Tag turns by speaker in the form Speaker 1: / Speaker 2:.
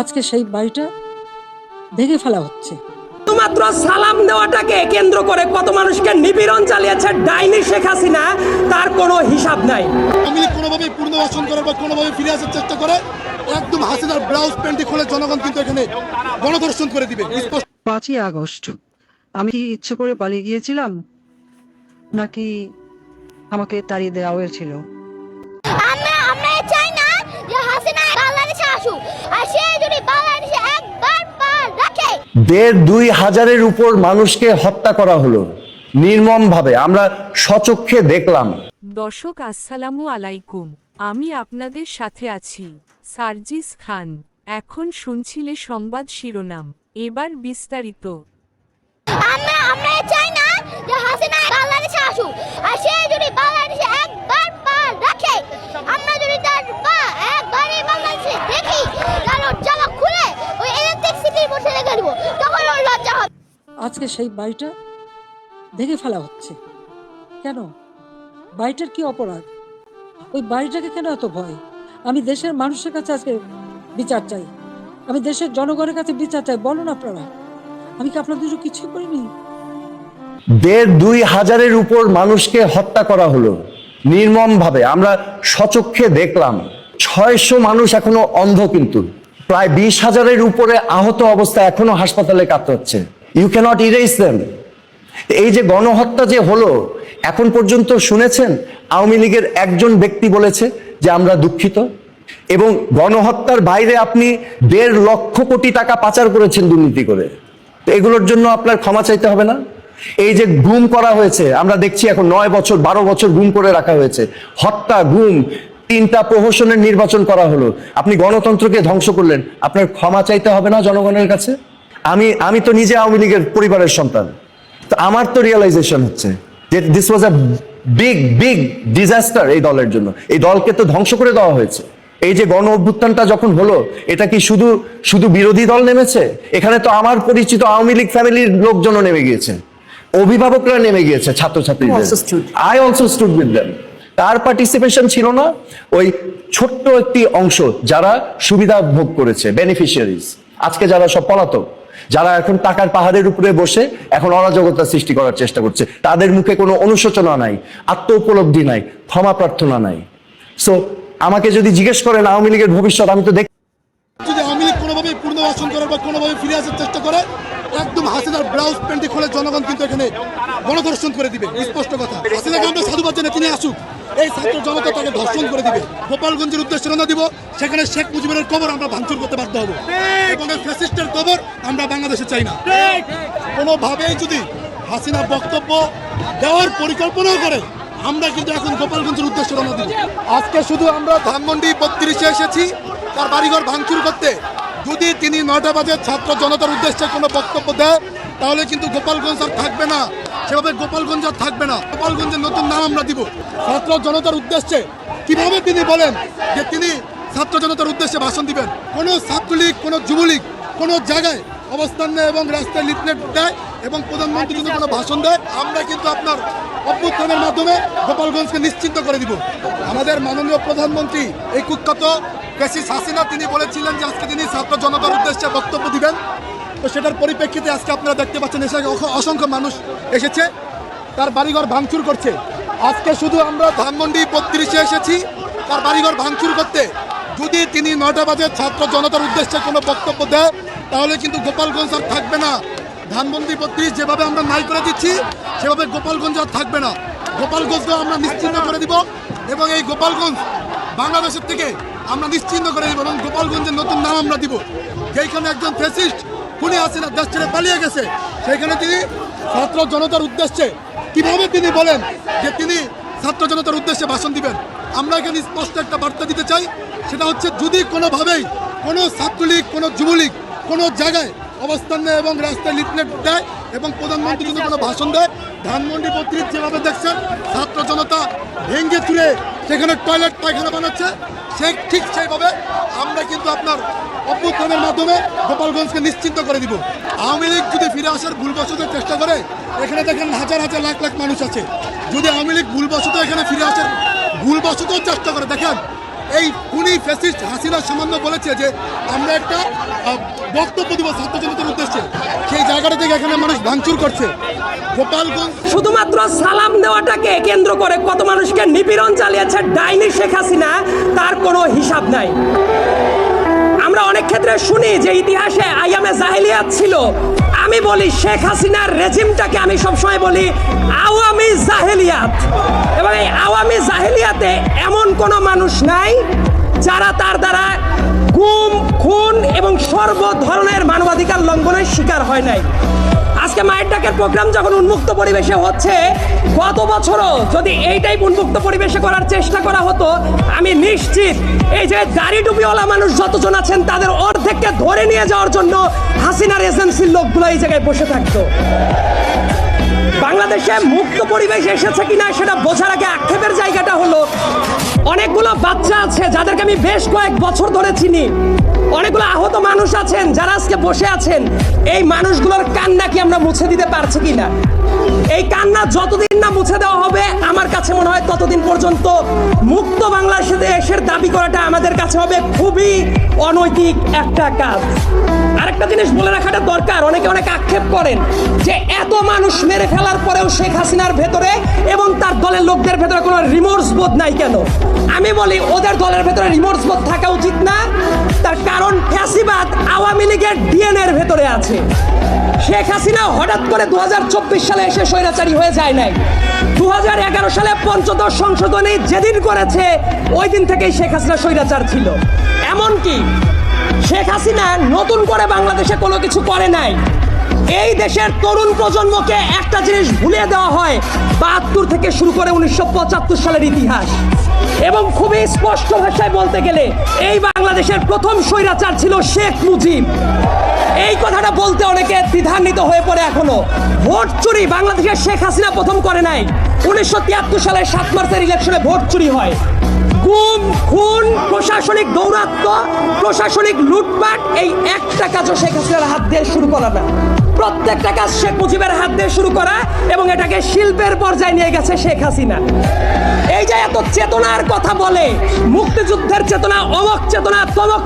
Speaker 1: আজকে সেই বাড়িটা ভেঙে ফেলা হচ্ছে।
Speaker 2: শুধুমাত্র সালাম দেওয়াটাকে কেন্দ্র করে কত মানুষকে নিপীড়ন চালিয়েছে ডাইনি শেখ হাসিনা তার কোনো হিসাব নাই।
Speaker 3: আমি কোনোভাবে পুনর্বাসন করার বা কোনোভাবে ফিরে আসার চেষ্টা করে একদম হাসিনার ব্লাউজ প্যান্টটি খুলে জনগণ কিন্তু এখানে গণধর্ষণ করে দিবে।
Speaker 4: পাঁচই আগস্ট আমি কি ইচ্ছে করে পালিয়ে গিয়েছিলাম? নাকি আমাকে তাড়িয়ে দেওয়া হয়েছিল?
Speaker 5: আসুক আর সে যদি বাংলাদেশে একবার পা রাখে।
Speaker 6: দেড় দুই হাজারের উপর মানুষকে হত্যা করা হলো নির্মম ভাবে আমরা সচক্ষে দেখলাম।
Speaker 7: দর্শক আসসালামু আলাইকুম। আমি আপনাদের সাথে আছি সার্জিস খান। এখন শুনছিলে সংবাদ শিরোনাম। এবার বিস্তারিত।
Speaker 5: আমরা আমরা চাই না যে হাসিনা বাংলাদেশে আসুক আর সে যদি বাংলাদেশে একবার পা রাখে আমরা একবার বাংলাদেশে দেখি জামা খুলে ওই ইলেকট্রিক সিটির মধ্যে রেখে দেবো তখন ওর লজ্জা হবে।
Speaker 1: আজকে সেই বাড়িটা ভেঙে ফেলা হচ্ছে। কেন? বাড়িটার কি অপরাধ? ওই বাড়িটাকে কেন এত ভয়? আমি দেশের মানুষের কাছে আজকে বিচার চাই। আমি দেশের জনগণের কাছে বিচার চাই বলুন আপনারা। আমি কি আপনাদের কিছুই করিনি?
Speaker 6: দেড় দুই হাজারের উপর মানুষকে হত্যা করা হলো। নির্মম ভাবে আমরা সচক্ষে দেখলাম, ছয়শো মানুষ এখনও অন্ধ কিন্তু। প্রায় বিশ হাজারের উপরে আহত অবস্থা এখনও হাসপাতালে কাতরাচ্ছে। ইউ ক্যানট ইরেজ দেম এই যে গণহত্যা যে হলো, এখন পর্যন্ত শুনেছেন? আওয়ামী লীগের একজন ব্যক্তি বলেছে যে আমরা দুঃখিত। এবং গণহত্যার বাইরে আপনি দেড় লক্ষ কোটি টাকা পাচার করেছেন দুর্নীতি করে। এগুলোর জন্য আপনার ক্ষমা চাইতে হবে না? এই যে গুম করা হয়েছে, আমরা দেখছি এখন নয় বছর, বারো বছর গুম করে রাখা হয়েছে। হত্যা, গুম, তিনটা প্রহসনের নির্বাচন করা হলো। আপনি গণতন্ত্রকে ধ্বংস করলেন। আপনার ক্ষমা চাইতে হবে না জনগণের কাছে? আমি আমি তো নিজে আওয়ামী লীগের পরিবারের সন্তান। তো আমার তো রিয়েলাইজেশন হচ্ছে যে this was a big big disaster এই দলের জন্য। এই দলকে তো ধ্বংস করে দেওয়া হয়েছে। এই যে গণ অভ্যুত্থানটা যখন হলো, এটা কি শুধু শুধু বিরোধী দল নেমেছে? এখানে তো আমার পরিচিত আওয়ামী লীগ ফ্যামিলির লোকজনও নেমে গিয়েছে। অভিভাবকরা নেমে গিয়েছে ছাত্রছাত্রীদের। I also stood with them তার পার্টিসিপেশন ছিল না ওই ছোট্ট একটি অংশ যারা সুবিধা ভোগ করেছে বেনিফিশিয়ারিজ আজকে যারা সব পলাতক যারা এখন টাকার পাহাড়ের উপরে বসে এখন অরাজকতা সৃষ্টি করার চেষ্টা করছে তাদের মুখে কোনো অনুশোচনা নাই আত্ম উপলব্ধি নাই ক্ষমা প্রার্থনা নাই। সো আমাকে যদি জিজ্ঞেস করেন আওয়ামী লীগের ভবিষ্যৎ আমি তো দেখি
Speaker 3: যদি আওয়ামী লীগ কোনোভাবে পুনর্বাসন করার বা কোনোভাবে ফিরে আসার চেষ্টা করে একদম হাসিনার ব্লাউজ প্যান্টটি খুলে জনগণ কিন্তু এখানে গণধর্ষণ করে দিবে, স্পষ্ট কথা। হাসিনাকে আমরা সাধুবাদ জানাই তিনি আসুক। এই ছাত্র জনতা তাকে ধর্ষণ করে দিবে। গোপালগঞ্জের উদ্দেশ্যে রওনা দিব, সেখানে শেখ মুজিবের কবর আমরা ভাঙচুর করতে বাধ্য হব। এবং ফ্যাসিস্টের কবর আমরা বাংলাদেশে চাই না। কোনোভাবেই যদি হাসিনা বক্তব্য দেওয়ার পরিকল্পনাও করে, আমরা কিন্তু এখন গোপালগঞ্জের উদ্দেশ্যে রওনা দিব। আজকে শুধু আমরা ধানমন্ডি বত্রিশে এসেছি, তার বাড়িঘর ভাঙচুর করতে। যদি তিনি নয়টা বাজে ছাত্র জনতার উদ্দেশ্যে কোনো বক্তব্য দেয়, তাহলে কিন্তু গোপালগঞ্জ আর থাকবে না। সেভাবে গোপালগঞ্জ আর থাকবে না। গোপালগঞ্জের নতুন নাম আমরা দিব। ছাত্র জনতার উদ্দেশ্যে কীভাবে তিনি বলেন যে তিনি ছাত্র জনতার উদ্দেশ্যে ভাষণ দিবেন? কোনো ছাত্রলীগ, কোনো যুবলীগ, কোনো জায়গায় অবস্থান নেয় এবং রাস্তায় লিফলেট দেয় এবং প্রধানমন্ত্রী যদি কোনো ভাষণ দেয়, আমরা কিন্তু আপনার অভ্যুত্থানের মাধ্যমে গোপালগঞ্জকে নিশ্চিন্ত করে দিব। আমাদের মাননীয় প্রধানমন্ত্রী এই কুখ্যাত কেসিস হাসিনা, তিনি বলেছিলেন যে আজকে তিনি ছাত্র জনতার উদ্দেশ্যে বক্তব্য দিবেন। তো সেটার পরিপ্রেক্ষিতে আজকে আপনারা দেখতে পাচ্ছেন এসে অস- অসংখ্য মানুষ এসেছে। তার বাড়িঘর ভাঙচুর করছে। আজকে শুধু আমরা ধানমন্ডি বত্রিশে এসেছি। তার বাড়িঘর ভাঙচুর করতে যদি তিনি নয়টা বাজে ছাত্র জনতার উদ্দেশ্যে কোনো বক্তব্য দেয়, তাহলে কিন্তু গোপালগঞ্জ আর থাকবে না। ধানমন্ডি বত্রিশ যেভাবে আমরা নাই করে দিচ্ছি, সেভাবে গোপালগঞ্জ আর থাকবে না। গোপালগঞ্জকে আমরা নিশ্চিন্ত করে দিব এবং এই গোপালগঞ্জ বাংলাদেশের থেকে আমরা নিশ্চিন্ত করে দিব এবং গোপালগঞ্জের নতুন নাম আমরা দিব। যেখানে একজন ফেসিস্ট খুনি হাসিনা দেশ ছেড়ে পালিয়ে গেছে, সেখানে তিনি ছাত্র জনতার উদ্দেশ্যে কীভাবে তিনি বলেন যে তিনি ছাত্র জনতার উদ্দেশ্যে ভাষণ দিবেন? আমরা এখানে স্পষ্ট একটা বার্তা দিতে চাই সেটা হচ্ছে যদি কোনোভাবেই কোনো ছাত্রলীগ, কোনো যুবলীগ কোনো জায়গায় অবস্থান নেয় এবং রাস্তায় লিফলেট দেয় এবং প্রধানমন্ত্রী যদি কোনো ভাষণ দেয়, ধানমন্ডি বত্রিশ যেভাবে দেখছেন ছাত্র জনতা ভেঙ্গে চুরে সেখানে টয়লেট, পায়খানা বানাচ্ছে, সে ঠিক সেইভাবে আমরা কিন্তু আপনার অভ্যুত্থানের মাধ্যমে গোপালগঞ্জকে নিশ্চিন্ত করে দিব। আওয়ামী লীগ যদি ফিরে আসার ভুলবশত চেষ্টা করে, এখানে দেখেন হাজার হাজার লাখ লাখ মানুষ আছে। যদি আওয়ামী লীগ ভুলবশত এখানে ফিরে আসার ভুলবশত চেষ্টা করে, দেখেন এই খুনি ফ্যাসিস্ট হাসিনা সামান্য বলেছে যে আমরা একটা বক্তব্য দিব ছাত্র উদ্দেশ্যে। সেই জায়গাটা থেকে এখানে মানুষ ভাঙচুর করছে।
Speaker 2: শুধুমাত্র সালাম নেওয়াটাকে কেন্দ্র করে কত মানুষকে নিপীড়ন চালিয়েছে ডাইনি শেখ হাসিনা, তার কোনো হিসাব নাই। আমরা অনেক ক্ষেত্রে শুনি যে ইতিহাসে আইয়ামে জাহিলিয়াত ছিল। আমি বলি শেখ হাসিনার রেজিমটাকে আমি সবসময় বলি আওয়ামী জাহেলিয়াত। এবং এই আওয়ামী জাহেলিয়াতে এমন কোনো মানুষ নাই যারা তার দ্বারা গুম, খুন এবং সর্ব ধরনের মানবাধিকার লঙ্ঘনের শিকার হয় নাই। আজকে মায়ের ডাকের প্রোগ্রাম যখন উন্মুক্ত পরিবেশে হচ্ছে, গত বছরও যদি এইটাই উন্মুক্ত পরিবেশে করার চেষ্টা করা হতো, আমি নিশ্চিত এই যে দাড়ি টুপিওয়ালা মানুষ যতজন আছেন, তাদের অর্ধেককে ধরে নিয়ে যাওয়ার জন্য হাসিনার এজেন্সির লোকগুলো এই জায়গায় বসে থাকতো। বাংলাদেশে মুক্ত পরিবেশ এসেছে কিনা সেটা বোঝার আগে আক্ষেপের জায়গাটা হলো, অনেকগুলো বাচ্চা আছে যাদেরকে আমি বেশ কয়েক বছর ধরে চিনি। অনেকগুলো যারা আজকে বসে আছেন, এই মানুষগুলোর কান্না কি আমরা মুছে দিতে পারছি কিনা? এই কান্না যতদিন না মুছে দেওয়া হবে, আমার কাছে মনে হয় ততদিন পর্যন্ত মুক্ত বাংলাদেশে দেশের দাবি করাটা আমাদের কাছে হবে খুবই অনৈতিক একটা কাজ। আরেকটা জিনিস বলে রাখাটা দরকার, অনেকে অনেক আক্ষেপ করেন যে এত মানুষ মেরে ফেলার পরেও শেখ হাসিনার ভেতরে এবং তার দলের লোকদের ভেতরে কোনো রিমোর্স বোধ নাই কেন? আমি বলি, ওদের দলের ভেতরে রিমোর্স বোধ থাকা উচিত না। তার কারণ ফ্যাসিবাদ আওয়ামী লীগের ডিএনএ এর ভেতরে আছে। শেখ হাসিনা হঠাৎ করে দু হাজার চব্বিশ সালে এসে স্বৈরাচারী হয়ে যায় নাই। দু হাজার এগারো সালে পঞ্চদশ সংশোধনী যেদিন করেছে, ওই দিন থেকেই শেখ হাসিনা স্বৈরাচার ছিল। এমনকি শেখ হাসিনা নতুন করে বাংলাদেশে কোনো কিছু করে নাই। এই দেশের তরুণ প্রজন্মকে একটা জিনিস ভুলিয়ে দেওয়া হয়, বাহাত্তর থেকে শুরু করে উনিশশো পঁচাত্তর সালের ইতিহাস। এবং খুবই স্পষ্ট ভাষায় বলতে গেলে, এই বাংলাদেশের প্রথম স্বৈরাচার ছিল শেখ মুজিব। এই কথাটা বলতে অনেকে দ্বিধান্বিত হয়ে পড়ে এখনও। ভোট চুরি বাংলাদেশের শেখ হাসিনা প্রথম করে নাই। উনিশশো তিয়াত্তর সালের সাত মার্চের ইলেকশনে ভোট চুরি হয়। গুম, খুন, প্রশাসনিক দৌরাত্ম প্রশাসনিক লুটপাট, এই একটা কাজও শেখ হাসিনার হাত দিয়ে শুরু করা না। প্রত্যেকটা কাজ শেখ মুজিবের হাত দিয়ে শুরু করা এবং এটাকে শিল্পের পর্যায়ে নিয়ে গেছে শেখ হাসিনা। এই যে এত চেতনার কথা বলে, মুক্তিযুদ্ধের চেতনা, অমক চেতনা, তমক